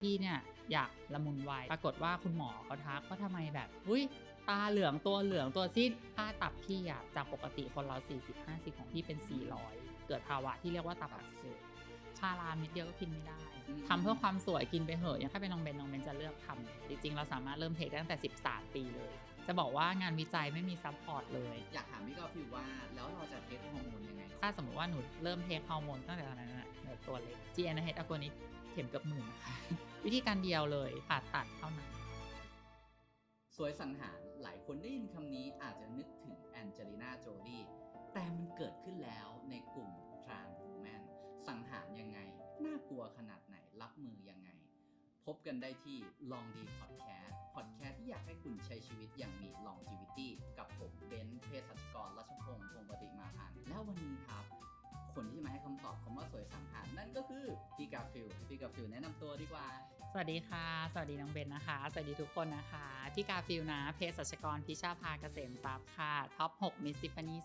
พี่เนี่ยอยากละมุนวัยปรากฏว่าคุณหมอเขาทักว่าทำไมแบบ อุ้ยตาเหลืองตัวเหลืองตัวซีดค่าตับพี่อะจากปกติคนเรา 40 50 ของพี่เป็น 400 เกิดภาวะที่เรียกว่าตับอักเสบชาลาเม็ดเดียวก็กินไม่ได้อืมทำเพื่อความสวยกินไปเหอะอย่างถ้าเป็นน้องเบนน้องเบนจะเลือกทำจริงๆ เราสามารถเริ่มเทคได้ตั้งแต่ 13 ปีเลย จะบอกว่างานวิจัยไม่มีซัพพอร์ตเลย อยากถามพี่กอล์ฟฟิวว่าแล้วเราจะเทสฮอร์โมนยังไง ถ้าสมมติว่าหนูเริ่มเทคฮอร์โมนตั้งแต่ตอนนั้นน่ะหนูตัวเล็ก GnRH อ g o n i s t เข็มเกับหมื่นนะคะ วิธีการเดียวเลยผ่าตัดเท่านั้น สวยสังหารหลายคนได้ยินคำนี้อาจจะนึกถึงแองเจลิน่าโจลีแต่มันเกิดขึ้นแล้วในกลุ่มทรานส์วูแมนสังหารยังไง น่ากลัวขนาดไหนรับมือยังไง พบกันได้ที่ลองดีพอดแคสต์พอดแคสต์ที่อยากให้คุณใช้ชีวิตอย่างมี longevity กับผมเบนซ์เภสั อบคำว่าสวยสังหารนั่นก็คือพี่กาฟิลพี่กาฟิลแนะนำตัวดีกว่า สวัสดีค่ะ สวัสดีน้องเบนนะคะ สวัสดีทุกคนนะคะพี่กาฟิลนะเภสัชกรพิชาภาเกษมทรัพย์ค่ะท็อป6 Miss Tiffany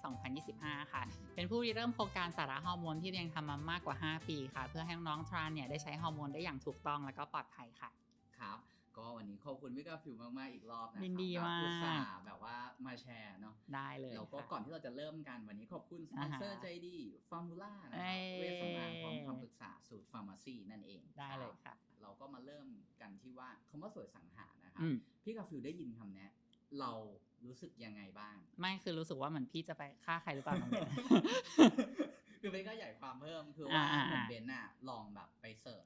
2025 ค่ะ เป็นผู้ริเริ่มโครงการสาระฮอร์โมนที่เรียงทำมามากกว่า 5 ปีค่ะ เพื่อให้น้องๆทรานเนี่ยได้ใช้ฮอร์โมนได้อย่างถูกต้องและก็ปลอดภัยค่ะครับ ก็วันนี้ขอบคุณพี่กาฟิวมากๆอีกรอบนะครับยินดีมาก อุตส่าห์แบบว่ามาแชร์เนาะได้เลยแล้วก็ค่ะก่อนที่เราจะเริ่มกันวันนี้ขอบคุณสปอนเซอร์อ่าฮะใจดีฟอร์มูล่านะคเอ้รับยเวชสำอางพร้อมคำปรึกษาสูตรฟาร์มาซีนั่นเองได้เลยครับค่ะ เราก็มาเริ่มกันที่ว่าคำว่าสวยสังหารนะครับอืมพี่กาฟิวได้ยินคำเนี้ยเรารู้สึกยังไงบ้าง ไม่คือรู้สึกว่าเหมือนพี่จะไปฆ่าใครหรือเปล่าน้องเบนคือเบนก็ใหญ่ความเพิ่มคือว่าอ่าๆๆเหมือนเบนน่ะลองแบบไปเสิร์ช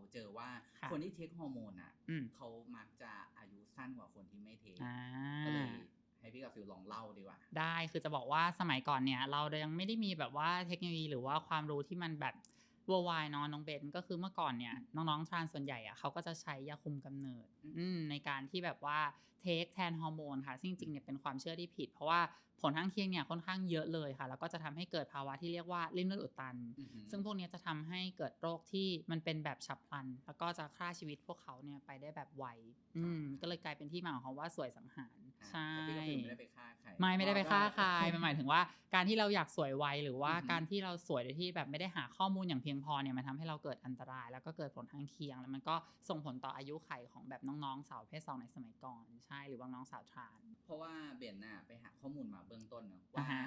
เนอะแล้วเหมือนเราเจอว่าค่ะคนที่เทคฮอร์โมนอะอืม เขามักจะอายุสั้นกว่าคนที่ไม่เทคอ่า ก็เลยให้พี่กับฟิวลองเล่าดีกว่า ได้คือจะบอกว่าสมัยก่อนเนี่ย เรายังไม่ได้มีแบบว่าเทคโนโลยีหรือว่าความรู้ที่มันแบบ วัววายเนาะน้องเบนก็คือเมื่อก่อนเนี่ยน้องๆ ทรานส่วนใหญ่อะเขาก็จะใช้ยาคุมกำเนิดอืมอืมในการที่แบบว่าเทคแทนฮอร์โมนค่ะซึ่งจริงๆเนี่ยเป็นความเชื่อที่ผิด เพราะว่าผลข้างเคียงเนี่ยค่อนข้างเยอะเลยค่ะ แล้วก็จะทำให้เกิดภาวะที่เรียกว่าริ่มเลือดอุดตันอือหือซึ่งพวกเนี้ยจะทำให้เกิดโรคที่มันเป็นแบบฉับพลัน แล้วก็จะฆ่าชีวิตพวกเขาเนี่ยไปได้แบบไวอืมก็เลยกลายเป็นที่มาของคำว่าสวยสังหารอ่า ใช่แต่พี่กับฟิวไม่ได้ไปฆ่าใครไม่ไม่ได้ไปฆ่าใครก็มันหมายถึงว่า การที่เราอยากสวยไวหรือว่าอือฮึการที่เราสวยโดยที่แบบไม่ได้หาข้อมูลอย่างเพียงพอเนี่ยมันทำให้เราเกิดอันตราย แล้วก็เกิดผลข้างเคียง แล้วมันก็ส่งผลต่ออายุไขของแบบน้องๆสาวประเพศสองในสมัยก่อนใช่หรือว่าน้องสาวทราน เพราะว่าเบนน่ะไปหาข้อมูลมาเบื้องต้นเนอะอ่าว่าฮะ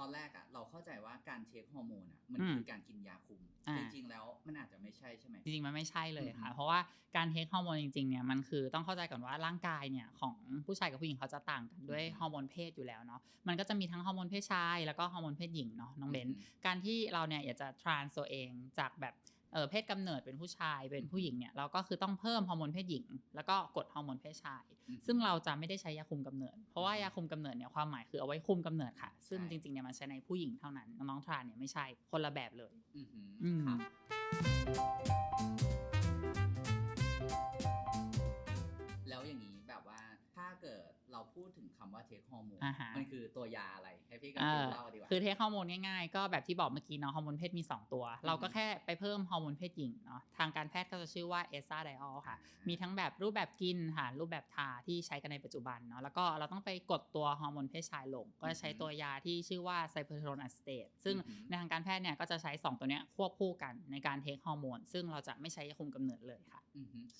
ตอนแรกอะเราเข้าใจว่าการเทคฮอร์โมนอะมันอืมคือการกินยาคุมอ่าจริงๆแล้วมันอาจจะไม่ใช่ใช่ไหมจริงๆมันไม่ใช่เลยค่ะอือฮึเพราะว่าการเทคฮอร์โมนจริงๆเนี่ยมันคือต้องเข้าใจก่อนว่าร่างกายเนี่ยของผู้ชายกับผู้หญิงเขาจะต่างกันด้วยอือฮึฮอร์โมนเพศอยู่แล้วเนาะมันก็จะมีทั้งฮอร์โมนเพศชายแล้วก็ฮอร์โมนเพศหญิงเนาะน้องเบนอืมการที่เราเนี่ยอยากจะทรานตัวเองจากแบบ เออเพศกำเนิดเป็นผู้ชายเป็นผู้หญิงเนี่ยเราก็คือต้องเพิ่มฮอร์โมนเพศหญิง แล้วก็กดฮอร์โมนเพศชายอืมซึ่งเราจะไม่ได้ใช้ยาคุมกำเนิด เพราะว่ายาคุมกำเนิดเนี่ยความหมายคือเอาไว้คุมกำเนิดค่ะ ซึ่งใช่จริงๆเนี่ยมันใช้ในผู้หญิงเท่านั้นน้องๆทรานเนี่ยไม่ใช่คนละแบบเลยอือหืออืมครั คำว่าเทคฮอร์โมนอ่าฮะมันคือตัวยาอะไรให้พี่กับเอฟิวอเล่าดีกว่าคือเทคฮอร์โมนง่ายๆ ก็แบบที่บอกเมื่อกี้เนาะฮอร์โมนเพศมี 2 ตัว เราก็แค่ไปเพิ่มฮอร์โมนเพศหญิงเนาะทางการแพทย์ก็จะชื่อว่าเอสซาไดออลค่ะ มีทั้งแบบรูปแบบกินค่ะรูปแบบทาที่ใช้กันในปัจจุบันเนาะแล้วก็เราต้องไปกดตัวฮอร์โมนเพศชายลง ก็จะใช้ตัวยาที่ชื่อว่าไซเ e อร์โทรนอะสเตตซึ่งอือหือในทางการแพทย์เนี่ยก็จะใช้ 2 ตัวเนี้ยควบคู่กันในการเทคฮอร์โมนซึ่งเราจะไม่ใช้ยาคุมกำเนิดเลยค่ะอือหือ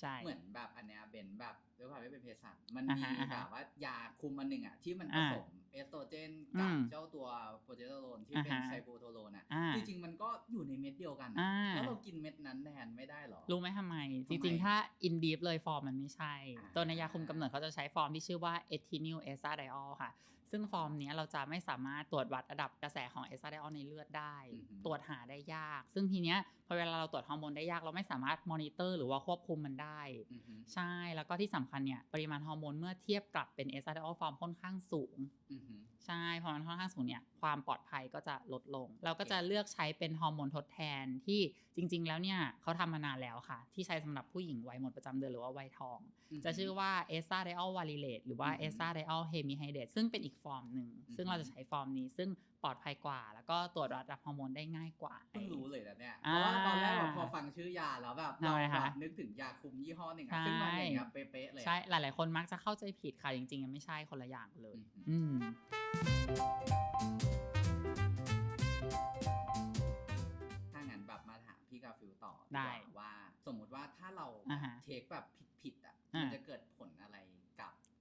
ใช่ เหมือนแบบอันเนี้ยเบนแบบด้วยความที่เป็นเภสัชมันอ่ามีฮะอ่าฮะแบบว่ายาคุมอันหนึ่งอะที่มันผอ่าสมเอสโตรเจนกับอืมเจ้าตัวโปรเจสเตอโรนที่อ่าเป็นฮะไซโบโทโรนอะอ่าจริงๆมันก็อยู่ในเม็ดเดียวกันอ่าอะแล้วเรากินเม็ดนั้นแทนไม่ได้หรอ รู้ไหมทำไมทำจไมริงๆ ถ้าอินดีฟเลยฟอร์มมันไม่ใช่อ่าตัวในยาคุมกำเนิดเขาจะใช้ฟอร์มที่ชื่อว่าเอทินิลเอซาไดออลค่ะ ซึ่งฟอร์มเนี้ยเราจะไม่สามารถตรวจวัดระดับกระแสของเอซาไดออลในเลือดได้อือหือตรวจหาได้ยาก ซึ่งทีเนี้ยพอเวลาเราตรวจฮอร์โมนได้ยากเราไม่สามารถมอนิเตอร์หรือว่าควบคุมมันได้อือหือใช่แล้วก็ที่สำคัญเนี่ยปริมาณฮอร์โมนเมื่อเทียบกับเป็นเอซาไดออลฟอร์มค่อนข้างสูงอือหือใช่พอมันค่อนข้างสูงเนี่ยความปลอดภัยก็จะลดลง เราก็จะเลือกใช้เป็นฮอร์โมนทดแทนที่จริง ๆ แล้วเนี่ยเขาทำมานานแล้วค่ะ ที่ใช้สำหรับผู้หญิงวัยหมดประจำเดือนหรือว่าวัยทอง จะชื่อว่าเอสซาไดออลวาลิเลตหรือว่าอือหืเออสซาไดออลเฮมิไฮเดรตซึ่งเป็นอีกฟอร์มหนึ่งอือหือซึ่งเราจะใช้ฟอร์มนี้ ซึ่งปลอดภัยกว่า แล้วก็ตรวจระดับฮอร์โมนได้ง่ายกว่าเพิ่งรู้เลยนะเนี่ยเพอ่าราะว่าตอนแรกแบบพอฟังชื่อยาแล้วแบบทำเราไมแบคะบนึกถึงยาคุมยี่ห้อหนึ่งใช่อะซึ่งมันอย่างเงี้ยเป๊ะๆเลยอะใช่หลาย ๆ คนมักจะเข้าใจผิดค่ะจริงๆมันไม่ใช่คนละอย่างเลย อือหืออืมถ้างั้นแบบมาถามพี่กาฟิลต่อได้ดีกว่าว่า สมมุติว่าถ้าเราอ่าฮะเทคแบบผิดๆอะอ่ามัมันจะเกิดผลอะไรกับ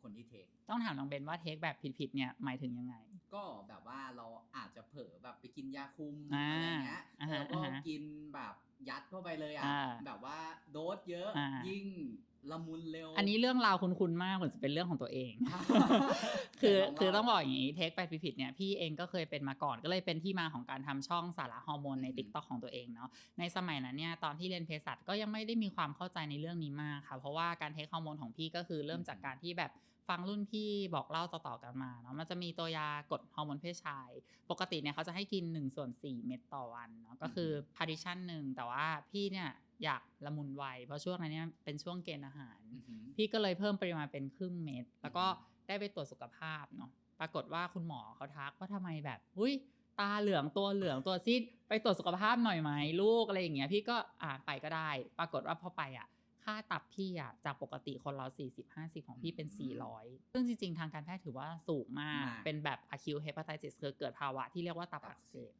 คนที่เทค ต้องถามน้องเบนว่าเทคแบบผิดๆเนี่ยหมายถึงยังไง ก็แบบว่าเราอาจจะเผลอแบบไปกินยาคุมอ่าอะไรเงี้ยอ่าฮะแล้วก็อ่าฮะกินแบบยัดเข้าไปเลยอะอ่าแบบว่าโดสเยอะอ่ายิ่งละมุนเร็ว อันนี้เรื่องราวคุ้นๆมากเหมือนจะเป็นเรื่องของตัวเองอ่าคือแต่ลองคือเล่าต้องบอกอย่างนี้เทคไปผิดๆเนี่ยพี่เองก็เคยเป็นมาก่อนก็เลยเป็นที่มาของการทำช่องสาระฮอร์โมนในอืม t ิ k t o k ของตัวเองเนาะในสมัยนั้นเนี่ยตอนที่เรียนเภสัชก็ยังไม่ได้มีความเข้าใจในเรื่องนี้มากค่ะ เพราะว่าการเทคฮอร์โมนของพี่ก็คือเริ่มจากการที่แบบ ฟังรุ่นพี่บอกเล่าต่อๆกันมาเนาะมันจะมีตัวยากดฮอร์โมนเพศชาย ปกติเนี่ยเขาจะให้กิน1ส่วน4เม็ดต่อวันเนาะก็คือพาริชันหนึ่งแต่ว่าพี่เนี่ยอยากละมุนไวเพราะช่วงนั้นเนี่ยเป็นช่วงเกณฑ์อาหารอือหือพี่ก็เลยเพิ่มปริมาณเป็นครึ่งเม็ดแล้วก็อืมได้ไปตรวจสุขภาพเนาะปรากฏว่าคุณหมอเขาทักว่าทำไมแบบอุ้ยตาเหลืองตัวเหลืองตัวซีดไปตรวจสุขภาพหน่อยไหมลูกอะไรอย่างเงี้ยพี่ก็อ่าไปก็ได้ ปรากฏว่าพอไปอะ ค่าตับพี่อะจากปกติคนเรา 40 50 ของพี่เป็น 400 ซึ่งจริงๆ ทางการแพทย์ถือว่าสูงมาก มากเป็นแบบ acute hepatitis คือเกิดภาวะที่เรียกว่าตับอักเสบ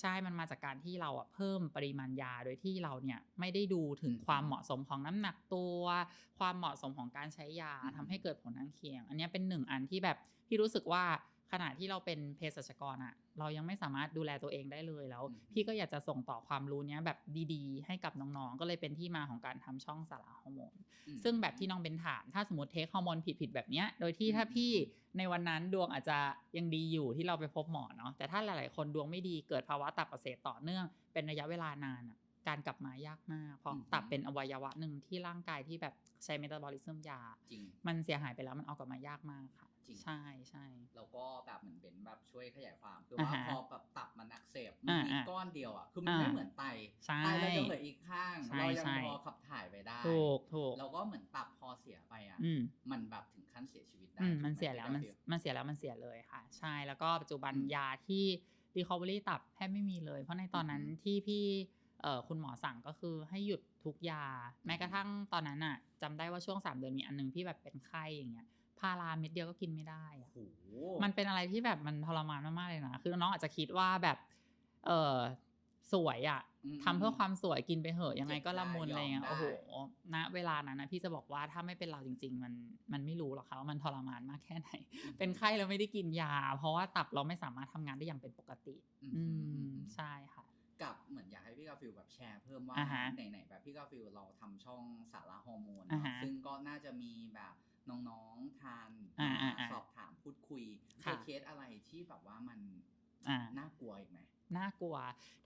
ใช่ มันมาจากการที่เราอะเพิ่มปริมาณยาโดยที่เราเนี่ยไม่ได้ดูถึงอืมความเหมาะสมของน้ำหนักตัว ความเหมาะสมของการใช้ยาอืมทำให้เกิดผลข้างเคียง อันเนี้ยเป็นหนึ่งอันที่แบบพี่รู้สึกว่า ขณะที่เราเป็นเภสัชกรอะเรายังไม่สามารถดูแลตัวเองได้เลยแล้วอืมพี่ก็อยากจะส่งต่อความรู้เนี้ยแบบดีๆ ให้กับน้องๆ ก็เลยเป็นที่มาของการทำช่องสาระฮอร์โมนอืมซึ่งแบบที่น้องเบนถาม ถ้าสมมติเทคฮอร์โมนผิดๆแบบเนี้ย โดยที่อืมถ้าพี่ในวันนั้นดวงอาจจะยังดีอยู่ที่เราไปพบหมอเนาะแต่ถ้าหลายๆ คนดวงไม่ดีเกิดภาวะตับอักเสบต่อเนื่อง เป็นระยะเวลานานอะการกลับมายากมากเพราะอืมตับเป็นอวัยวะหนึ่งที่ร่างกายที่แบบใช้เมตาบอลิซึมยาจริงมันเสียหายไปแล้วมันเอากลับมายากมากค่ะจ ริงใช่ใช่แล้วก็แบบเหมือนเป็นแบบช่วยขยายความคืออ่าว่าฮะพอแบบตับมันอักเสบมันมีอ่าก้อนเดียวอะคือมันอ่าไม่เหมือนไตใช่ไตเรายังเหลืออีกข้างใช่เรายังใช่พอขับถ่ายไปได้ถูกถูกแล้วก็เหมือนตับพอเสียไปอะอืมมันแบบถึงขั้นเสียชีวิตได้อืมถูกไหมันเสียแล้วมันพี่กาฟิมันเสียแล้วมันเสียเลยค่ะ ใช่แล้วก็ปัจจุบันอืมยาที่ recovery ตับแทบไม่มีเลย เพราะในตอนนั้นอืมที่พี่เอ่อคุณหมอสั่งก็คือให้หยุดทุกยา แม้กระทั่งตอนนั้นอะจำได้ว่าช่วง 3 เดือนมีอันหนึงพี่แบบเป็นไข้อย่างเงี้ย พาราเม็ดเดียวก็กินไม่ได้อะโอ้โหมันเป็นอะไรที่แบบมันทรมานมากๆเลยนะคือน้องอาจจะคิดว่าแบบ เออสวยอะมทำเพื่อความสวยกินไปเหอะยังไงก็ละมุนเจ็บอะไรได้เงี้ยยอมโอ้โหได้ณเวลานั้นนะพี่จะบอกว่าถ้าไม่เป็นเราจริง ๆ มันมันไม่รู้หรอกค่ะว่ามันทรมานมากแค่ไหน เป็นไข้แล้วไม่ได้กินยา เพราะว่าตับเราไม่สามารถทำงานได้อย่างเป็นปกติ อือืมมใช่ค่ะกับเหมือนอยากให้พี่กาฟิลแบบแชร์เพิ่มว่าอ่าฮะไหนๆแบบพี่กาฟิลเราทำช่องสาระฮอร์โมนอ่าเนาะฮะซึ่งก็น่าจะมีแบบ น้องๆทานอ่ามาอ่าอ่าสอบถามพูดคุยเคค่ะ ยเคสอะไรที่แบบว่ามันอ่า น่ากลัวอีกไหม น่ากลัว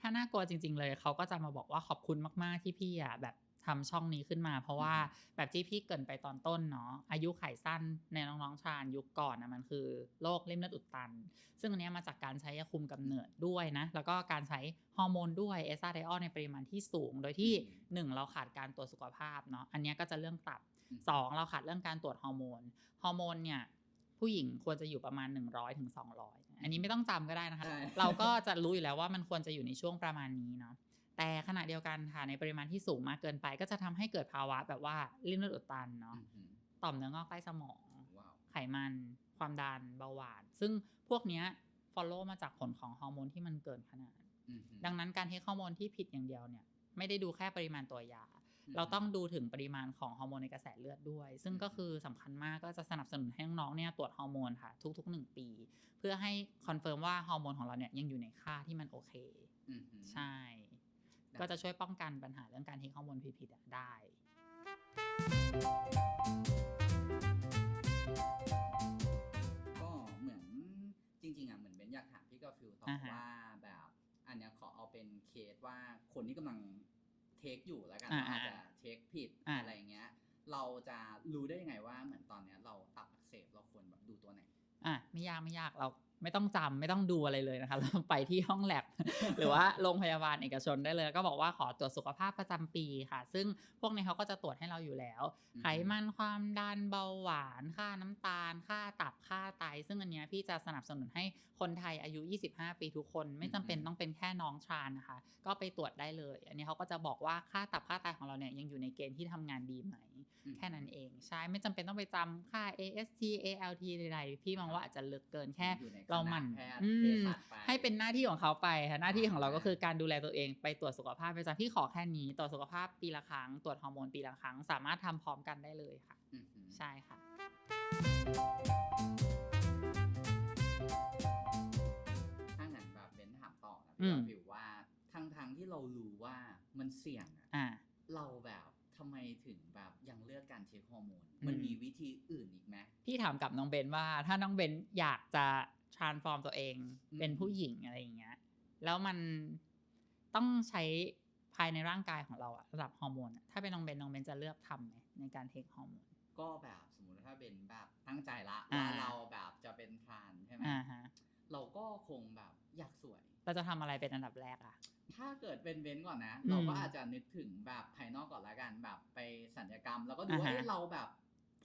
ถ้าน่ากลัวจริง ๆ เลยเขาก็จะมาบอกว่าขอบคุณมากๆที่พี่อะแบบทำช่องนี้ขึ้นมา เพราะว่าแบบที่พี่เกรินไปตอนต้นเนาะอายุไขสั้นในน้องๆชาญยุคก่อนนะมันคือโรคริ่มเลือดอุดตัน ซึ่งอันเนี้ยมาจากการใช้ยาคุมกำเนิดด้วยนะ แล้วก็การใช้ฮอร์โมนด้วยเอสตราไดออลในปริมาณที่สูง โดยที่อืม1เราขาดการตรวจสุขภาพเนาะอันเนี้ยก็จะเรื่องตับอืม สองเราขาดเรื่องการตรวจฮอร์โมนฮอร์โมนเนี่ยผู้หญิงควรจะอยู่ประมาณ 100ถึง200อันนี้ไม่ต้องจำก็ได้นะคะใช่เราก็จะรู้อยู่แล้วว่ามันควรจะอยู่ในช่วงประมาณนี้เนาะแต่ขณะเดียวกันค่ะในปริมาณที่สูงมากเกินไป ก็จะทำให้เกิดภาวะแบบว่าริ่มเลือดอุดตันเนาะอืมต่อมเนื้องอกใต้สมองว้าวไขมันความดันเบาหวาน ซึ่งพวกเนี้ย follow มาจากผลของฮอร์โมนที่มันเกินขนาดอืมดังนั้นการเทคฮอร์โมนที่ผิดอย่างเดียวเนี่ย ไม่ได้ดูแค่ปริมาณตัวยาม เราต้องดูถึงปริมาณของฮอร์โมนในกระแสเลือดด้วย ซึ่งก็คือสำคัญมากก็จะสนับสนุนให้น้องๆเนี่ยตรวจฮอร์โมนค่ะ ทุกๆ 1 ปี เพื่อให้คอนเฟิร์มว่าฮอร์โมนของเราเนี่ยยังอยู่ในค่าที่มันโอเคอืมใช่ ก็จะช่วยป้องกันปัญหาเรื่องการเทคฮอร์โมนผิดๆอะได้ก็เหมือนจริงๆอะเหมือนเบนอยากถามพี่กาฟิลต่ออาฮะว่าแบบอันเนี้ยขอเอาเป็นเคสว่าคนที่กำลัง เทคอยู่แล้วกันอ่าอาจจะเทคผิดอ่า อะไรเงี้ย เราจะรู้ได้ยังไงว่าเหมือนตอนเนี้ยเราตับอักเสบเราควรแบบดูตัวไหน อะไม่ยากไม่ยากเรา ไม่ต้องจำไม่ต้องดูอะไรเลยนะคะเราไปที่ห้องแลบหรือว่าโรงพยาบาลเอกชนได้เลย ก็บอกว่าขอตรวจสุขภาพประจำปีค่ะ ซึ่งพวกนี้เขาก็จะตรวจให้เราอยู่แล้วอืมไขมันความดันเบาหวาน ค่าน้ำตาล ค่าตับค่าไต ซึ่งอันเนี้ยพี่จะสนับสนุนให้คนไทยอายุ 25 ปีทุกคน ไม่จำเป็นต้องเป็นแค่น้องชาญนะคะ ก็ไปตรวจได้เลย อันนี้เขาก็จะบอกว่าค่าตับค่าไตของเราเนี่ยยังอยู่ในเกณฑ์ที่ทำงานดีไหมอืม แค่นั้นเอง ใช่ไม่จำเป็นต้องไปจำค่า AST ALT ใดๆพี่มองว่าอาจจะลึกเกินแค่อยู่ในคณะเราหมั่นแพทย์อืเภมสัชไปให้เป็นหน้าที่ของเขาไปค่ะหน้าที่ของเราอ่าก็คือการดูแลตัวเองไปตรวจสุขภาพประจำพี่ขอแค่นี้ตรวจสุขภาพปีละครั้งตรวจฮอร์โมนปีละครั้ง สามารถทำพร้อมกันได้เลยค่ะอือหือใช่ค่ะ ถ้างั้นแบบเบนถามต่อนะอืพี่มกาฟิวว่าทั้งทางๆที่เรารู้ว่ามันเสี่ยงอะอ่าเราแบบทำไมถึงแบบยังเลือ กการเช็คฮอร์โมนอืมมันมีวิธีอื่นอีกไหมพี่ถามกับน้องเบนว่า ถ้าน้องเบนอยากจะ transform ตัวเองอืมเป็นผู้หญิงอะไรอย่างเงี้ยแล้วมันต้องใช้ภายในร่างกายของเราอะระดับฮอร์โมนอะถ้าเป็นน้องเบนน้องเบนจะเลือกทำไหมในการเทคฮอร์โมนก็แบบสมมติถ้าเป็นแบบตั้งใจละอ่าว่าเราแบบจะเป็นทรานใช่ไหมอ่าฮะเราก็คงแบบอยากสวย เราจะทำอะไรเป็นอันดับแรกอะ ถ้าเกิดเป็นเว้นก่อนนะอืมเราก็อาจจะนึกถึงแบบภายนอกก่อนละกันแบบไปสัญญกรรม แล้วก็ดูว่าอ่าฮะเอ้ยเราแบบ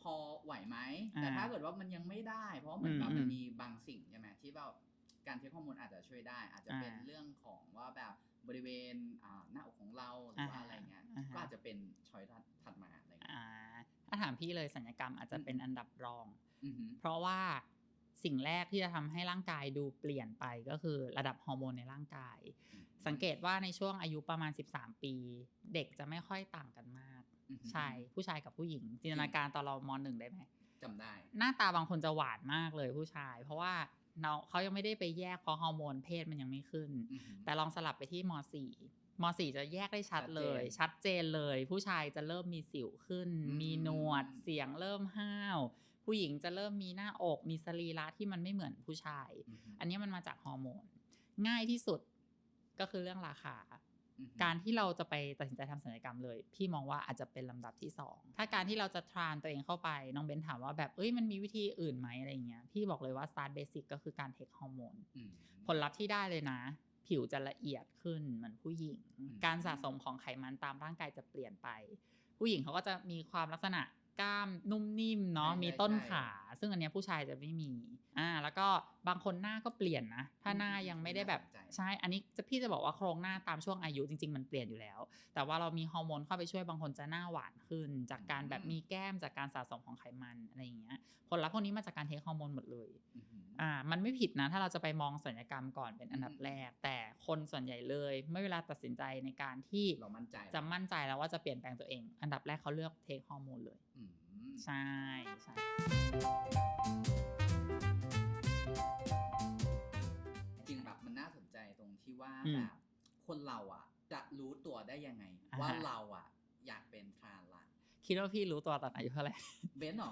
พอไหวไหมอ่าแต่ถ้าเกิดว่ามันยังไม่ได้ เพราะเหมือนแบบอืมมันอืมมีบางสิ่งใช่ไหมที่แบบการเช็คฮอร์โมนอาจจะช่วยได้ อาจจะเป็นอ่าเรื่องของว่าแบบบริเวณอ่าหน้าอกของเราหรือว่าอ่าฮะอะไรเงี้ยอ่าฮะก็อาจจะเป็นช้อยถัดมาอะไรเงี้ยอ่าถ้าถามพี่เลยสัญญกรรมอาจจะเป็นอันดับรองอือหือเพราะว่าสิ่งแรกที่จะทำให้ร่างกายดูเปลี่ยนไปก็คือระดับฮอร์โมนในร่างกาย สังเกตว่าในช่วงอายุประมาณ 13 ปี เด็กจะไม่ค่อยต่างกันมากอือหือใช่ผู้ชายกับผู้หญิง จินตนาการตอนเรามหนึ่งได้ไหมจำได้ หน้าตาบางคนจะหวานมากเลยผู้ชาย เพราะว่าเราเขายังไม่ได้ไปแยกเพราะฮอร์โมนเพศมันยังไม่ขึ้นอือหือแต่ลองสลับไปที่ม .4 ม .4 จะแยกได้ชัดเลย ชัชัดดเจเจนนเลย ผู้ชายจะเริ่มมีสิวขึ้นอืมมีหนวดเสียงเริ่มห้าว ผู้หญิงจะเริ่มมีหน้าอก มีสรีระที่มันไม่เหมือนผู้ชายอือหืออันนี้มันมาจากฮอร์โมน ง่ายที่สุด ก็คือเรื่องราคาอือหือการที่เราจะไปตัดสินใจทำศัลยกรรมเลย พี่มองว่าอาจจะเป็นลำดับที่สองถ้าการที่เราจะทรานตัวเองเข้าไป น้องเบนถามว่าแบบเอ้ยมันมีวิธีอื่นไหมอะไรอย่างเงี้ยพี่บอกเลยว่า start basic ก็คือการเทคฮอร์โมนอืมผลลัพธ์ที่ได้เลยนะผิวจะละเอียดขึ้นเหมือนผู้หญิงอืมการสะสมของไขมันตามร่างกายจะเปลี่ยนไป ผู้หญิงเขาก็จะมีความลักษณะกล้ามนุ่มนิ่มเนาะใช่มีต้นใช่ขา ซึ่งอันเนี้ยผู้ชายจะไม่มีอ่าแล้วก็บางคนหน้าก็เปลี่ยนนะ ถ้าหน้ายังไม่ได้แบบน่าสนใจใช่อันนี้จะพี่จะบอกว่าโครงหน้าตามช่วงอายุจริง ๆ มันเปลี่ยนอยู่แล้ว แต่ว่าเรามีฮอร์โมนเข้าไปช่วยบางคนจะหน้าหวานขึ้น จากการแบบมีแก้มจากการสะสมของไขมันอะไรอย่างเงี้ยผลลัพธ์พวกนี้มาจากการเทคฮอร์โมนหมดเลยอือหืออ่ามันไม่ผิดนะ ถ้าเราจะไปมองสัญญกรรมก่อนเป็นอันดับอืมแรก แต่คนส่วนใหญ่เลยเมื่อเวลาตัดสินใจในการที่เรามั่นใจจะมั่นใจแล้วว่าจะเปลี่ยนแปลงตัวเอง อันดับแรกเขาเลือกเทคฮอร์โมนเลยอืม ใช่ใช่จริงแบบมันน่าสนใจตรงที่ว่าอืมแบบคนเราอะ จะรู้ตัวได้ยังไงอ่าฮะว่าเราอะ อยากเป็นทรานละคิดว่าพี่รู้ตัวตอนอายุเท่าไหร่เบนซ์เหรอ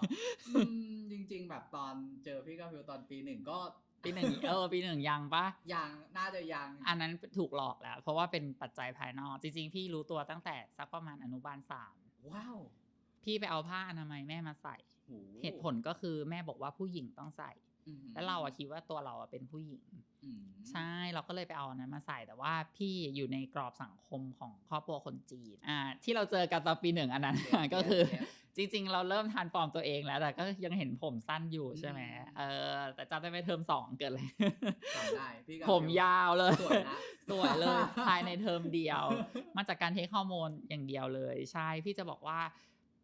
อืมจริง ๆ แบบตอนเจอพี่กาฟิวตอนปีหนึ่งก็ปีหนึ่งเออปีหนึ่งยังปะยังน่าจะยังอันนั้นถูกหลอกแล้ว เพราะว่าเป็นปัจจัยภายนอก จริง ๆ พี่รู้ตัวตั้งแต่สักประมาณอนุบาลสามว้าว พี่ไปเอาผ้าอนามัยแม่มาใส่โหเหตุผลก็คือแม่บอกว่าผู้หญิงต้องใส่อือหือแล้วเราอะคิดว่าตัวเราอะเป็นผู้หญิงอืมใช่เราก็เลยไปเอาอันนั้นมาใส่แต่ว่าพี่อยู่ในกรอบสังคมของครอบครัวคนจีนอ่าที่เราเจอกันตอนปีหนึ่งอันนั้นเก็ตก็คือเก็ตจริง ๆ เราเริ่มทานฟอร์มตัวเองแล้ว แต่ก็ยังเห็นผมสั้นอยู่ใช่ไหมอืมเออแต่จำได้ไหมเทอมสองเกิดอะไรจำได้พี่กาฟิวผมยาวเลยสวยนะสวยเลยภายในเทอมเดียว มาจากการเทคฮอร์โมนอย่างเดียวเลย ใช่พี่จะบอกว่า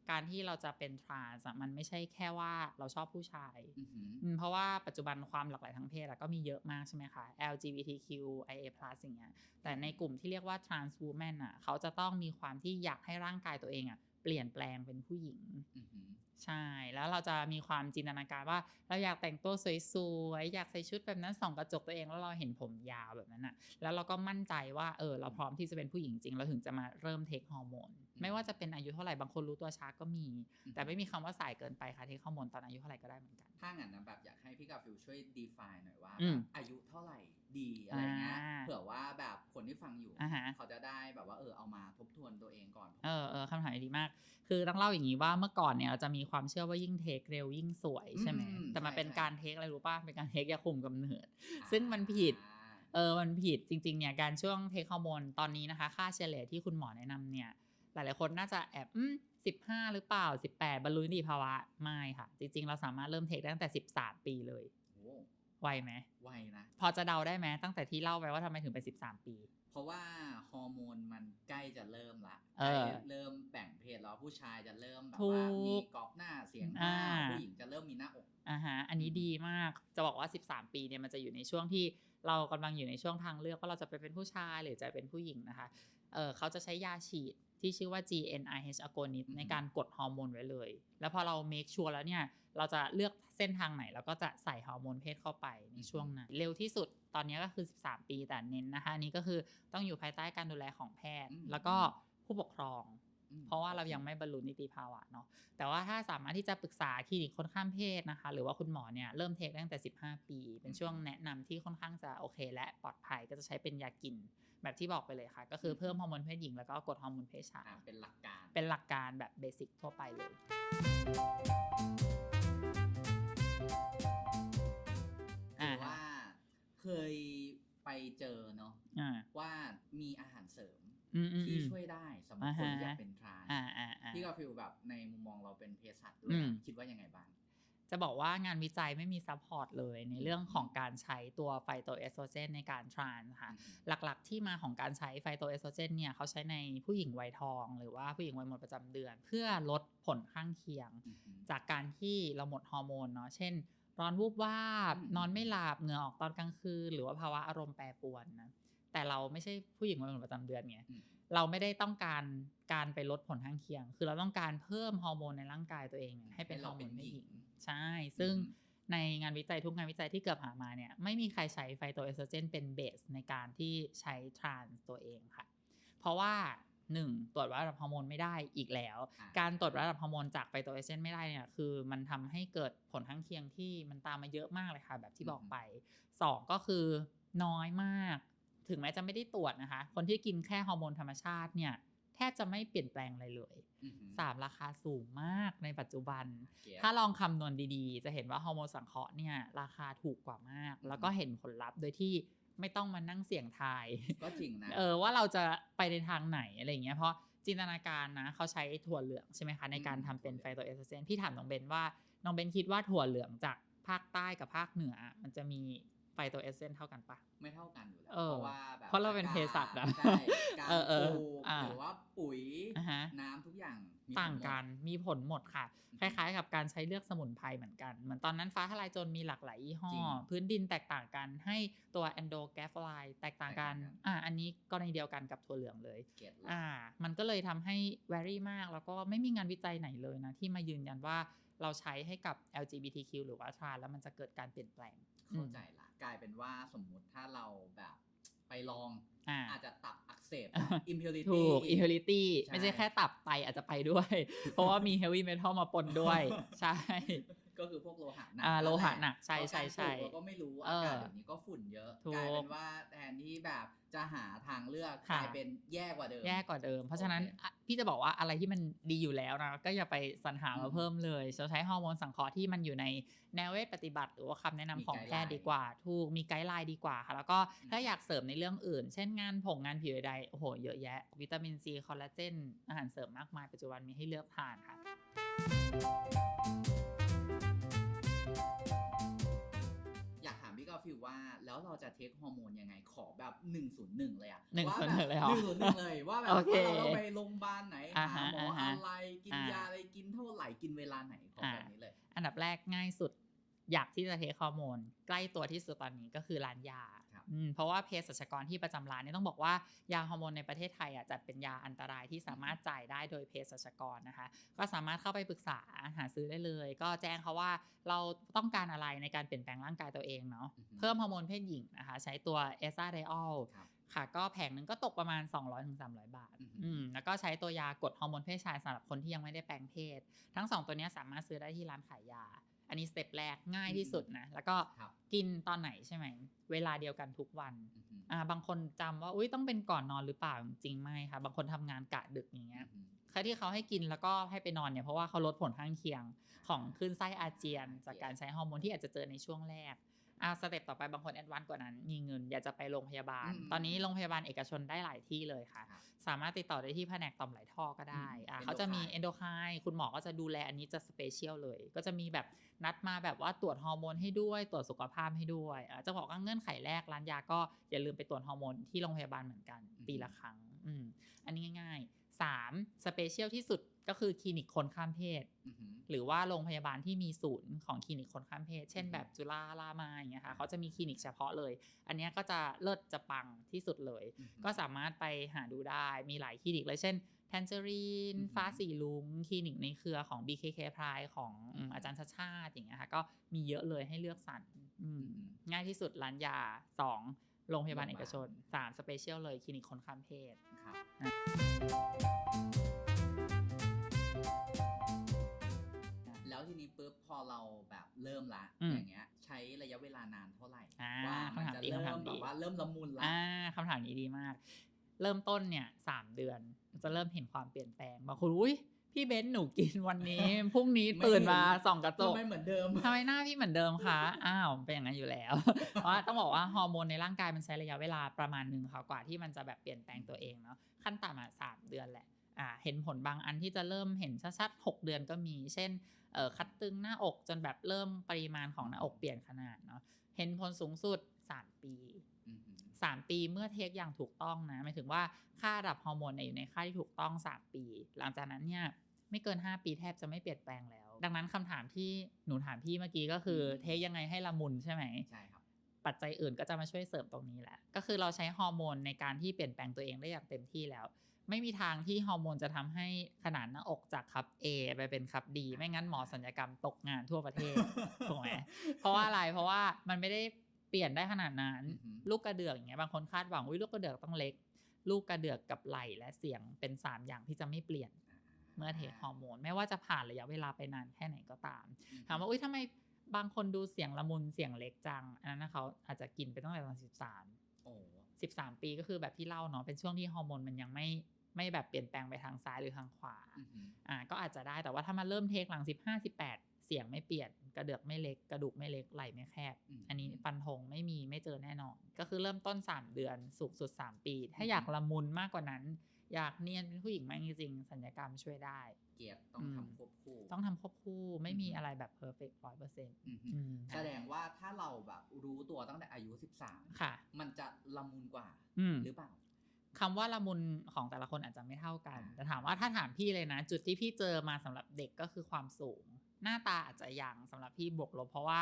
การที่เราจะเป็นทรานส์อะมันไม่ใช่แค่ว่าเราชอบผู้ชายอือหืออืมเพราะว่าปัจจุบันความหลากหลายทางเพศอะก็มีเยอะมากใช่ไหมคะ LGBTQ IA+ อย่างเงี้ยแต่ในกลุ่มที่เรียกว่า trans woman อะเขาจะต้องมีความที่อยากให้ร่างกายตัวเองอะเปลี่ยนแปลงเป็นผู้หญิงอือหือใช่แล้วเราจะมีความจินตนาการว่า เราอยากแต่งตัวสวยๆอยากใส่ชุดแบบนั้นส่องกระจกตัวเองแล้วเราเห็นผมยาวแบบนั้นอะแล้วเราก็มั่นใจว่าเออเราพร้อมที่จะเป็นผู้หญิงจริงเราถึงจะมาเริ่มเทคฮอร์โมน ไม่ว่าจะเป็นอายุเท่าไหร่บางคนรู้ตัวช้าก็มี แต่ไม่มีคำว่าสายเกินไปค่ะเทคฮอร์โมนตอนอายุเท่าไหร่ก็ได้เหมือนกัน ถ้างั้นนะแบบอยากให้พี่กาฟิวช่วย define หน่อยว่าอืมแบบอายุเท่าไหร่ดีอะไรเงี้ยอ่าเผื่อว่าแบบคนที่ฟังอยู่อ่าฮะเขาจะได้แบบว่าเออเอามาทบทวนตัวเองก่อน เออเออคำถามดีมาก คือต้องเล่าอย่างนี้ว่าเมื่อก่อนเนี่ยเราจะมีความเชื่อว่ายิ่งเทคเร็วยิ่งสวยใช่ไหมอืมแต่มันใช่เป็นใช่การเทคอะไรรู้ป่ะเป็นการเทคยาคุมกำเนิดอ่าซึ่งมันผิดเออมันผิดจริงๆเนี่ยการช่วงเทคฮอร์โมนตอนนี้นะคะ ค่าเฉลี่ยที่คุณหมอแนะนำเนี่ย หลาย ๆ คนน่าจะแอบอืมสิบห้าหรือเปล่าสิบแปดบรรลุนิติภาวะไม่ค่ะ จริง ๆ เราสามารถเริ่มเทคได้ตั้งแต่สิบสามปีเลยโอ้ไวไหมไวนะพอจะเดาได้ไหมตั้งแต่ที่เล่าไปว่าทำไมถึงเป็น13ปี เพราะว่าฮอร์โมนมันใกล้จะเริ่มละเอใกล้อเริ่มแบ่งเพศแล้วผู้ชายจะเริ่มแบบถูกว่ามีกรอบหน้าเสียงหน้าอ่าผู้หญิงจะเริ่มมีหน้าอกอ่าฮะอันนี้ดีมากจะบอกว่า 13 ปีเนี่ยมันจะอยู่ในช่วงที่เรากำลังอยู่ในช่วงทางเลือกว่าเราจะไปเป็นผู้ชายหรือจะเป็นผู้หญิงนะคะเออเขาจะใช้ยาฉีด ที่ชื่อว่า GnRH agonist อือฮึในการกดฮอร์โมนไว้เลย แล้วพอเรา make sure แล้วเนี่ย เราจะเลือกเส้นทางไหนเราก็จะใส่ฮอร์โมนเพศเข้าไปในช่วงนั้น เร็วที่สุดตอนนี้ก็คือ 13 ปีแต่เน้นนะคะอันนี้ก็คือต้องอยู่ภายใต้การดูแลของแพทย์อืมแล้วก็ผู้ปกครองอืมเพราะว่าเรายังไม่บรรลุนิติภาวะเนาะแต่ว่าถ้าสามารถที่จะปรึกษาคลินิกคนข้ามเพศนะคะ หรือว่าคุณหมอเนี่ยเริ่มเทคตั้งแต่ 15 ปี เป็นช่วงแนะนำที่ค่อนข้างจะโอเค และปลอดภัยก็จะใช้เป็นยากิน แบบที่บอกไปเลยค่ะ ก็คือเพิ่มฮอร์โมนเพศหญิงแล้วก็กดฮอร์โมนเพศชายอ่าเป็นหลักการเป็นหลักการแบบเบสิกทั่วไปเลยหรือว่าเคยไปเจอเนาะอ่าว่ามีอาหารเสริมอืมอืมที่อืมช่วยได้สำหรับคนที่อยากเป็นทรานอ่าอ่าอ่าพี่กาฟิลแบบในมุมมองเราเป็นเภสัชด้วอืยมคิดว่ายังไงบ้าง จะบอกว่างานวิจัยไม่มีซัพพอร์ตเลยในเรื่องของการใช้ตัวไฟโตเอสโตรเจนในการทรานค่ะ หลักๆที่มาของการใช้ไฟโตเอสโตรเจนเนี่ยเขาใช้ในผู้หญิงวัยทอง หรือว่าผู้หญิงวัยหมดประจำเดือน เพื่อลดผลข้างเคียงอืมอืมจากการที่เราหมดฮอร์โมนเนาะเช่น ร้อนวูบวาบอืมนอนไม่หลับเหงื่อออกตอนกลางคืนหรือว่าภาวะอารมณ์แปรปรวนนะแต่เราไม่ใช่ผู้หญิงวัยหมดประจำเดือนไงอืมเราไม่ได้ต้องการการไปลดผลข้างเคียง คือเราต้องการเพิ่มฮอร์โมนในร่างกายตัวเองเนี่ยให้เป็นฮอร์โมนเพศหญิง ใช่ ซึ่งอืมในงานวิจัยทุกงานวิจัยที่เกือบหามาเนี่ยไม่มีใครใช้ไฟโตเอสโตรเจนเป็นเบสในการที่ใช้ทรานส์ตัวเองค่ะ เพราะว่าหนึ่งตรวจวัดระดับฮอร์โมนไม่ได้อีกแล้วอะการตรวจวัดระดับฮอร์โมนจากไฟโตเอสโตรเจนไม่ได้เนี่ยคือมันทำให้เกิดผลข้างเคียงที่มันตามมาเยอะมากเลยค่ะ แบบที่บอกไปสองก็คือน้อยมาก ถึงแม้จะไม่ได้ตรวจนะคะ คนที่กินแค่ฮอร์โมนธรรมชาติเนี่ยแท บจะไม่เปลี่ยนแปลงอะไรเลยอืมอืมสามราคาสูงมากในปัจจุบันเก็ตถ้าลองคำนวณดีๆ จะเห็นว่าฮอร์โมนสังเคราะห์เนี่ยราคาถูกกว่ามากอืมแล้วก็เห็นผลลัพธ์โดยที่ไม่ต้องมานั่งเสี่ยงทาย ก็จริงนะ เออว่าเราจะไปในทางไหนอะไรอย่างเงี้ย เพราะจินตนาการนะเขาใช้ถั่วเหลืองใช่ไหมคะในการทำเป็นไฟโตเอสโตรเจนพี่ถามน้องเบนว่าน้องเบนคิดว่าถั่วเหลืองจากภาคใต้กับภาคเหนือ มันจะมี ไฟโตเอสโตรเจนเท่ากันปะ ไม่เท่ากันอยู่แล้วเออเพราะว่าแบบเพราะเราเป็นเภสัชนะใช่การเออเออปลูกอ่า หรือว่าปุ๋ยอ่าฮะ น้ำทุกอย่างมีต่างผลหมดกันมีผลหมดค่ะ คล้ายๆ กับการใช้เลือกสมุนไพรเหมือนกันเหมือนตอนนั้นฟ้าทลายโจรมีหลากหลายยี่ห้อ จริงพื้นดินแตกต่างกันให้ตัวแอนโดแกฟไลแตกต่างกันแตกต่างกัน อ่าอันนี้กรณีเดียวกันกับถั่วเหลืองเลย เก็ตละอ่า มันก็เลยทำให้ vary มาก แล้วก็ไม่มีงานวิจัยไหนเลยนะ ที่มายืนยันว่าเราใช้ให้กับ LGBTQ หรือว่า trans แล้วมันจะเกิดการเปลี่ยนแปลง เข้าใจละ กลายเป็นว่าสมมุติถ้าเราแบบไปลอง อ่า อาจจะตับอักเสบอ่า impurity ถูก impurity ใช่ ไม่ใช่แค่ตับไตอาจจะไปด้วย เพราะว่ามี heavy metal มาปนด้วย ใช่ ก็คือพวกโลหะหนักอ่าโลหะแหนักใช่ใช่ใช่เพราะการปลูกเราก็ไม่รู้เออาอกาศเดี๋ยวนี้ก็ฝุ่นเยอะถูก กลายเป็นว่าแทนที่แบบจะหาทางเลือกกค่ะลายเป็นแย่กว่าเดิม แย่กว่าเดิม เพราะฉะนั้นโอเคอะพี่จะบอกว่าอะไรที่มันดีอยู่แล้วนะก็อย่าไปสรรหาอืมามเพิ่มเลยเราใช้ฮอร์โมนสังเคราะห์ที่มันอยู่ในแนวเวทปฏิบัติ หรือว่าคำแนะนำมีของไกด์แพทย์ไลน์ดีกว่า ถูกมีไกด์ไลน์ดีกว่าค่ะแล้วก็อืมถ้าอยากเสริมในเรื่องอื่น เช่นงานผงงานผิวใดๆโอ้โหเยอะแยะ วิตามินซีคอลลาเจนอาหารเสริมมากมายปัจจุบันมีให้เลือกทานค่ะ ฟิลว่าแล้วเราจะเทคฮอร์โมนยังไงขอแบบ101เลยอะหนึ่งว่าศูนย์แบบหนึ่งเลยเหรอหนึ่งศูนย์หนึ่งเลยว่าแบบโอเคว่าเราต้องไปโรงพยาบาลไหนอ่าหาฮะหมออ่าฮะอะไรกินอ่ายยาอะไรกินเท่าไหร่กินเวลาไหนขออ่าแบบนี้เลย อันดับแรกง่ายสุด อยากที่จะเทคฮอร์โมนใกล้ตัวที่สุดตอนนี้ก็คือร้านยา ครับอืมเพราะว่าเภสัชกรที่ประจำร้านเนี่ยต้องบอกว่ายาฮอร์โมนในประเทศไทยอะจัดเป็นยาอันตรายที่สามารถจ่ายได้โดยเภสัชกรนะคะ ก็สามารถเข้าไปปรึกษาหาซื้อได้เลย ก็แจ้งเขาว่าเราต้องการอะไรในการเปลี่ยนแปลงร่างกายตัวเองเนาะอือฮึเพิ่มฮอร์โมนเพศหญิงนะคะใช้ตัวเอซ่าไดออลครับค่ะก็แผงหนึ่งก็ตกประมาณ 200-300 บาทอือฮึอืมแล้วก็ใช้ตัวยากดฮอร์โมนเพศชายสำหรับคนที่ยังไม่ได้แปลงเพศ ทั้งสองตัวเนี้ยสามารถซื้อได้ที่ร้านขายยา อันนี้สเต็ปแรกง่ายที่สุดนะ แล้วก็ครับกินตอนไหนใช่ไหม เวลาเดียวกันทุกวันอือฮึอ่าบางคนจำว่าอุ้ยต้องเป็นก่อนนอนหรือเปล่าจริงๆไม่ค่ะ บางคนทำงานกะดึกอย่างเงี้ยอือฮึใครที่เขาให้กินแล้วก็ให้ไปนอนเนี่ยเพราะว่าเขาลดผลข้างเคียงของคลื่นไส้อาเจียน จากการใช้ฮอร์โมนที่อาจจะเจอในช่วงแรก อ่าสเต็ปต่อไปบางคนแอดวานซ์กว่านั้น มีเงินอยากจะไปโรงพยาบาลอืมตอนนี้โรงพยาบาลเอกชนได้หลายที่เลยค่ะครับสามารถติดต่อได้ที่แผนกต่อมไหลท่อก็ได้อืมอ่าเขาจะมี endocrine เอนโดไคคุณหมอก็จะดูแลอันนี้จะสเปเชียลเลย ก็จะมีแบบนัดมาแบบว่าตรวจฮอร์โมนให้ด้วย ตรวจสุขภาพให้ด้วยอ่าจะบอกว่าเงื่อนไขแรกร้านยาก็อย่าลืมไปตรวจฮอร์โมนที่โรงพยาบาลเหมือนกัน ปีละครั้งอืมอันนี้ง่ายๆสามสเปเชียลที่สุด ก็คือคลินิกคนข้ามเพศอือหือหรือว่าโรงพยาบาลที่มีศูนย์ของคลินิกคนข้ามเพศ เช่นอือฮึแบบจุฬารามาอย่างเงี้ยค่ะเขาจะมีคลินิกเฉพาะเลย อันเนี้ยก็จะเลิศจะปังที่สุดเลยอือหือก็สามารถไปหาดูได้มีหลายคลินิกเลยเช่นแทนเจอรีนอือฮึฟ้าสีลุงคลินิกในเครือของ BKK Pride ของอืมอาจารย์ชาชาติอย่างเงี้ยค่ะก็มีเยอะเลยให้เลือกสรรอืมง่ายที่สุดร้านยา2โรงพยาบาลเอกชน3สเปเชียลเลยคลินิกคนข้ามเพศครับ แล้วทีนี้ปุ๊บพอเราแบบเริ่มละอืมอย่างเงี้ย ใช้ระยะเวลานานเท่าไหร่อ่าว่ามันคำถามจะดีเริ่คำถามมดีแบบว่าเริ่มละมุนละอ่าคำถามนี้ดีมาก เริ่มต้นเนี่ยสามเดือนจะเริ่มเห็นความเปลี่ยนแปลงบางคนอุ้ยพี่เบนซ์หนูกินวันนี้พรุ่งนี้ตื่นมาส่องกระจทำกไมเหมือนเดิมทำไมหน้าพี่เหมือนเดิมคะอ้าวเป็นอย่างนั้นอยู่แล้วเพราะว่าต้องบอกว่าฮอร์โมนในร่างกายมันใช้ระยะเวลาประมาณหนึ่งค่ะกว่าที่มันจะแบบเปลี่ยนแปลงตัวเองเนาะขั้นต่ำอะสามเดือนแหละอ่า เห็นผลบางอันที่จะเริ่มเห็นชัดๆหกเดือนก็มี เช่นเอ่อคัดตึงหน้าอกจนแบบเริ่มปริมาณของหน้าอกเปลี่ยนขนาดเนาะเห็นผลสูงสุด 3 ปีอือหือ3ปีเมื่อเทคอย่างถูกต้องนะหมายถึงว่าค่าระดับฮอร์โมนเนี่ยอยู่ในค่าที่ถูกต้อง3ปี หลังจากนั้นเนี่ยไม่เกิน 5 ปีแทบจะไม่เปลี่ยนแปลงแล้ว ดังนั้นคำถามที่หนูถามพี่เมื่อกี้ก็คือเทคยังไงให้ละมุนใช่ไหมใช่ครับปัจจัยอื่นก็จะมาช่วยเสริมตรงนี้แหละ ก็คือเราใช้ฮอร์โมนในการที่เปลี่ยนแปลงตัวเองได้อย่างเต็มที่แล้ว ไม่มีทางที่ฮอร์โมนจะทำให้ขนาดหน้าอกจากครับ A ไปเป็นครับ D ไม่งั้นหมอสัญญกรรมตกงานทั่วประเทศถูกไหมเพราะว่าอะไรเพราะว่ามันไม่ได้เปลี่ยนได้ขนาดนั้นอือหือลูกกระเดือกอย่างเงี้ยบางคนคาดหวังว่าลูกกระเดือกต้องเล็ก ลูกกระเดือกกับไหล่และเสียงเป็น 3 อย่างที่จะไม่เปลี่ยนเมื่อเทคฮอร์โมนไม่ว่าจะผ่านระยะเวลาไปนานแค่ไหนก็ตาม ถามว่าอุ้ยทำไมบางคนดูเสียงละมุนเสียงเล็กจัง อันนั้นนะเขาอาจจะกินไปตั้งแต่ตอนสิบสามโอ้สิบสามปีก็คือแบบที่เล่าเนาะเป็นช่วงที่ฮอร์โมนมันยังไม่ ไม่แบบเปลี่ยนแปลงไปทางซ้ายหรือทางขวาอือหืออ่าก็อาจจะได้แต่ว่าถ้ามาเริ่มเทคหลังสิบห้าสิบแปดเสียงไม่เปลี่ยนกระเดือกไม่เล็กกระดูกไม่เล็กไหล่ไม่แคบมอันนี้ฟันธงไม่มีไม่เจอแน่นอน ก็คือเริ่มต้น 3 เดือนสูงสุด 3 ปี ถ้าอยากละมุนมากกว่านั้น อยากเนียนเป็นผู้หญิงมากจริงๆสัญญกรรมช่วยได้ เกียรติต้องอืมทำควบคู่ ต้องทำควบคู่ไม่มีอือฮึอะไรแบบเพอร์เฟกต์ร้อยเปอร์เซ็นต์อือหือแสดค่ะงว่าถ้าเราแบบรู้ตัวตั้งแต่อายุ 13 ค่ะ มันจะละมุนกว่าอืมหรือเปล่า คำว่าละมุนของแต่ละคนอาจจะไม่เท่ากันอ่าแต่ถามว่าถ้าถามพี่เลยนะ จุดที่พี่เจอมาสำหรับเด็กก็คือความสูง หน้าตาอาจจะยังสำหรับพี่บวกลบเพราะว่า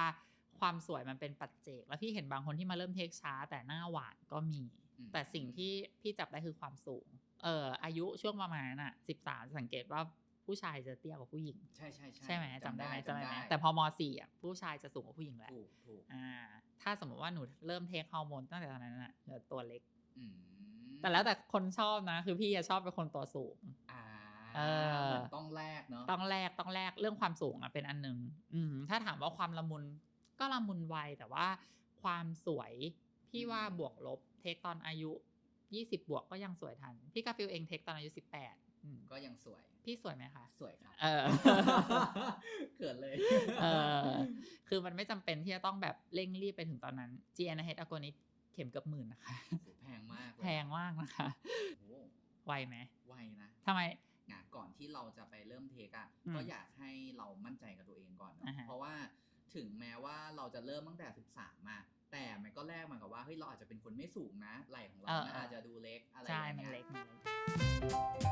ความสวยมันเป็นปัจเจก แล้วพี่เห็นบางคนที่มาเริ่มเทคช้า แต่หน้าหวานก็มีอืมแต่สิ่งที่พี่จับได้คือความสูง เอออายุช่วงประมาณนั้นอะสิบสามสังเกตว่าผู้ชายจะเตี้ยกว่าผู้หญิง ใช่ใช่ใช่ใช่ไหมจำได้ไหมจำได้ไหมจำแต่พอมสี่อะผู้ชายจะสูงกว่าผู้หญิงแหละถูกถูกอ่าถ้าสมมติว่าหนูเริ่มเทคฮอร์โมนตั้งแต่ตอนนั้นอะเหลือตัวเล็ก อืม แต่แล้วแต่คนชอบนะ คือพี่จะชอบเป็นคนตัวสูงอ่าเออเหมือนต้องแลกเนาะต้องแลกต้องแลกเรื่องความสูงอะเป็นอันหนึ่งอืมถ้าถามว่าความละมุนก็ละมุนไวแต่ว่าความสวยพี่ว่าบวกลบเทคตอนอายุ20บวกก็ยังสวยทัน พี่กาฟิลเองเทคตอนอายุ18อืมก็ยังสวย พี่สวยไหมคะ สวยครับ เออเกิดเลย เออ คือมันไม่จำเป็นที่จะต้องแบบเร่งรีบไปถึงตอนนั้น GNH อ g o n i s t เข็มเกือบหมื่นนะคะโอ้โหแพงมากเลยแพงมากนะคะโอ้โหไวไหมไวนะทำไมงานก่อนที่เราจะไปเริ่มเทคอะอืมก็อยากให้เรามั่นใจกับตัวเองก่อนเนาะอ่าฮะเพราะว่าถึงแม้ว่าเราจะเริ่มตั้งแต่ 13อะแต่มันก็แลกมากับว่าเฮ้ยเราอาจจะเป็นคนไม่สูงนะไหล่ของเราเออนะเออออาจจะดูเล็กอะไรอใช่ย่างมันเงี้ยเล็กมันเล็ก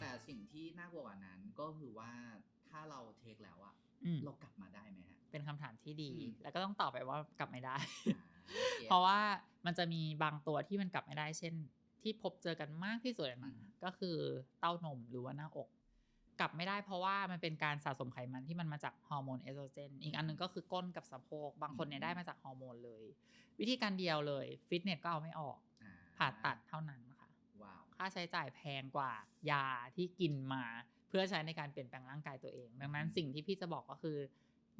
แต่สิ่งที่น่ากลัวกว่านั้นก็คือว่าถ้าเราเทคแล้วอะอืมเรากลับมาได้ไหมฮะ เป็นคำถามที่ดีอืมแล้วก็ต้องตอบไปว่ากลับไม่ได้อ่าโอคเพราะว่ามันจะมีบางตัวที่มันกลับไม่ได้ เช่น ที่พบเจอกันมากที่สุดเลยอืนะมก็คือเต้านมหรือว่าหน้าอก กลับไม่ได้เพราะว่ามันเป็นการสะสมไขมันที่มันมาจากฮอร์โมนเอสโตรเจนอีกอันหนึงก็คือก้นกับสะโพกบางคนเนี่ยได้มาจากฮอร์โมนเลย วิธีการเดียวเลยฟิตเนสก็เอาไม่ออกอ่ผ่าตัดเท่านั้นค่ะว้าวค่าใช้จ่ายแพงกว่ายาที่กินมา เพื่อใช้ในการเปลี่ยนแปลงร่างกายตัวเอง ดังนั้นอืมสิ่งที่พี่จะบอกก็คือ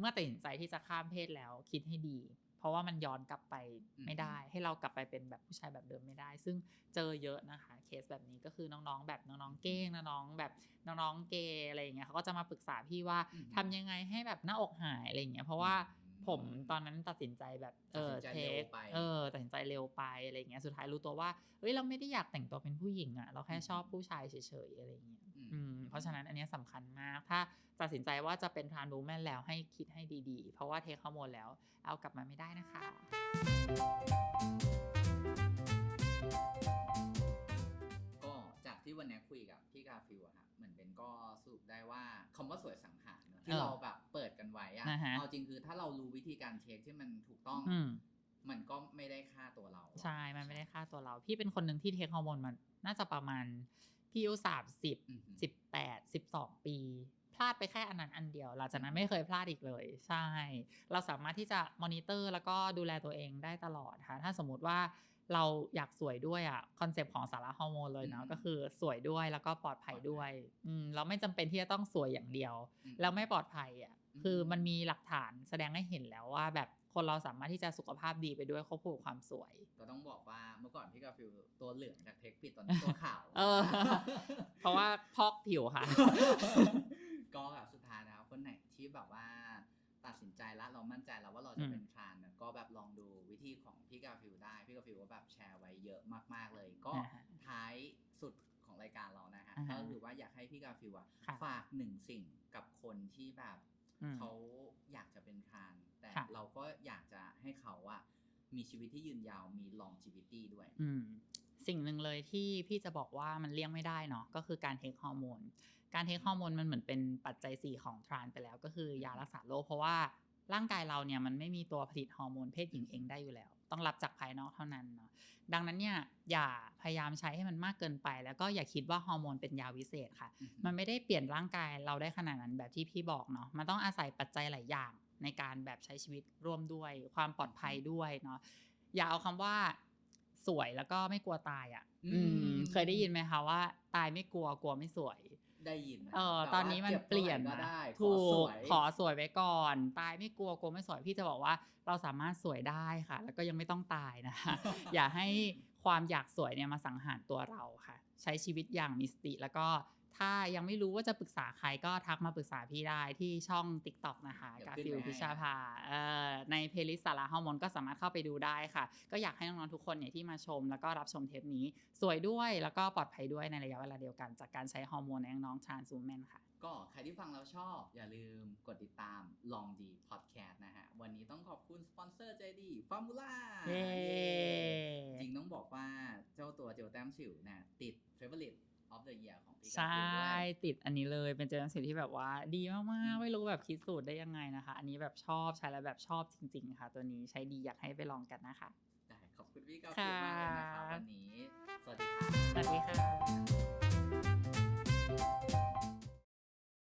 เมื่อตัดสินใจที่จะข้ามเพศแล้วคิดให้ดี เพราะว่ามันย้อนกลับไปไม่ได้อืมให้เรากลับไปเป็นแบบผู้ชายแบบเดิมไม่ได้ ซึ่งเจอเยอะนะคะเคสแบบนี้ก็คือน้องๆ แบบน้องๆเก้งน้องๆแบบน้องๆเกย์อะไรอย่างเงี้ยเขาก็จะมาปรึกษาพี่ว่าอืมทำยังไงให้แบบหน้าอกหายอะไรอย่างเงี้ยเพราะว่า ผมตอนนั้นตัดสินใจแบบเออตัดสินใจเทเร็ควไปเออตัดสินใจเร็วไปอะไรอย่างเงี้ยสุดท้ายรู้ตัวว่าเฮ้ยเราไม่ได้อยากแต่งตัวเป็นผู้หญิงอะเราแค่ชอบผู้ชายเฉยๆอะไรอย่างเงี้ยอืมอืมเพราะฉะนั้นอันเนี้ยสำคัญมาก ถ้าตัดสินใจว่าจะเป็นทรานส์วูแมนแล้วให้คิดให้ดีๆ เพราะว่าเทคฮอร์โมนแล้วเอากลับมาไม่ได้นะคะก็จากที่วันนี้คุยกับพี่กาฟิวอะครับเหมือนเป็นก็สรุปได้ว่าคำว่าสวยสังหารเนอะ ที่เออเราแบบเปิดกันไว้อะนะฮะเอาจริงคือถ้าเรารู้วิธีการเช็คที่มันถูกต้องอืมมันก็ไม่ได้ค่าตัวเรา ใช่ มันไม่ได้ค่าตัวเรา พี่เป็นคนหนึ่งที่เทคฮอร์โมนมันน่าจะประมาณ พี่อายุสามสิบอือหือสิบแปดสิบสองปี พลาดไปแค่อันนั้นอันเดียว หลังจากนั้นไม่เคยพลาดอีกเลย ใช่ เราสามารถที่จะมอนิเตอร์แล้วก็ดูแลตัวเองได้ตลอดค่ะ ถ้าสมมุติว่า เราอยากสวยด้วยอะคอนเซปต์ของสาระฮอร์โมนเลยเนาะอืมก็คือสวยด้วยแล้วก็ปลอดภัยด้วยอืมเราไม่จำเป็นที่จะต้องสวยอย่างเดียวอืมแล้วไม่ปลอดภัยอะอืมคือมันมีหลักฐานแสดงให้เห็นแล้วว่าแบบคนเราสามารถที่จะสุขภาพดีไปด้วยควบคู่กับความสวย ก็ต้องบอกว่าเมื่อก่อนพี่กาฟิวตัวเหลืองจากเทคผิดตอนนี้ตัวขาวเออ เพราะว่าพอกผิวค่ะ ก็แบบสุดท้ายนะครับคนไหนที่แบบว่า ตัดสินใจแล้วเรามั่นใจแล้วว่าเราอืจะมเป็นทรานเนี่ยก็แบบลองดูวิธีของพี่กาฟิวได้พี่กาฟิวก็แบบแชร์ไว้เยอะมาก ๆเลย ก็อ่าฮะท้ายสุดของรายการเรานะฮะอ่าฮะก็คือว่าอยากให้พี่กาฟิวอะค่ะฝากหนึ่งสิ่งกับคนที่แบบอืมเขาอยากจะเป็นทราน แต่ค่ะเราก็อยากจะให้เขาอะมีชีวิตที่ยืนยาวมี longevity ด้วยอืม สิ่งหนึ่งเลยที่พี่จะบอกว่ามันเลี่ยงไม่ได้เนาะก็คือการเทคฮอร์โมนการเทคฮอร์โมนมันเหมือนเป็นปัจจัย4ของทรานไปแล้ว ก็คือยารักษาโรคเพราะว่าร่างกายเราเนี่ยมันไม่มีตัวผลิตฮอร์โมนเพศหญิงเองได้อยู่แล้ว ต้องรับจากภายนอกเท่านั้นเนาะดังนั้นเนี่ยอย่าพยายามใช้ให้มันมากเกินไป แล้วก็อย่าคิดว่าฮอร์โมนเป็นยาวิเศษค่ะ มันไม่ได้เปลี่ยนร่างกายเราได้ขนาดนั้นแบบที่พี่บอกเนาะมันต้องอาศัยปัจจัยหลายอย่างในการแบบใช้ชีวิตร่วมด้วย ความปลอดภัยด้วยเนาะอย่าเอาคำว่า สวยแล้วก็ไม่กลัวตายอะ่ะอืมอืม เคยได้ยินไหมคะว่า ตายไม่กลัวกลัวไม่สวย ได้ยินนะเออแต่ตอนว่านี้มันจ็บเปลี่ยนท่าไหร่ก็นะได้ถูขอสกวยขอสวยไว้ก่อน ตายไม่กลัวกลัวไม่สวยพี่จะบอกว่า เราสามารถสวยได้ค่ะ แล้วก็ยังไม่ต้องตายนะคะอย่าให้ความอยากสวยเนี่ยมาสังหารตัวเราค่ะ ใช้ชีวิตอย่างมีสติแล้วก็ ถ้ายังไม่รู้ว่าจะปรึกษาใครก็ทักมาปรึกษาพี่ได้ที่ช่อง TikTok นะคะเดี๋ยวกาขึ้นฟิลไว้ให้พิชาภาเอ่อในเพลย์ลิสต์สาระฮอร์โมนก็สามารถเข้าไปดูได้ค่ะ ก็อยากให้น้องๆทุกคนเนี่ยที่มาชม แล้วก็รับชมเทปนี้ สวยด้วยแล้วก็ปลอดภัยด้วยในระยะเวลาเดียวกัน จากการใช้ฮอร์โมนในน้องๆทรานซูแมนค่ะก็ใครที่ฟังแล้วชอบ อย่าลืมกดติดตามลองดีพอดแคสต์นะฮะ วันนี้ต้องขอบคุณสปอนเซอร์ใจดีฟอร์มูล่าเย้จริงต้องบอกว่าเจ้าตัวเจลแต้มสิวเนี่ยติด Favorite of the Year ของพี่ใช่กาฟิวด้วยติดอันนี้เลยเป็นเจลสิวที่แบบว่า ดีมากๆ ไม่รู้แบบคิดสูตรได้ยังไงนะคะ อันนี้แบบชอบใช้แล้วแบบชอบจริง ๆ ค่ะ ตัวนี้ใช้ดีอยากให้ไปลองกันนะคะ ได้ขอบคุณพี่กาฟิวมากเลยนะครับค่ะวันนี้ สวัสดีครับสวัสดีค่ะ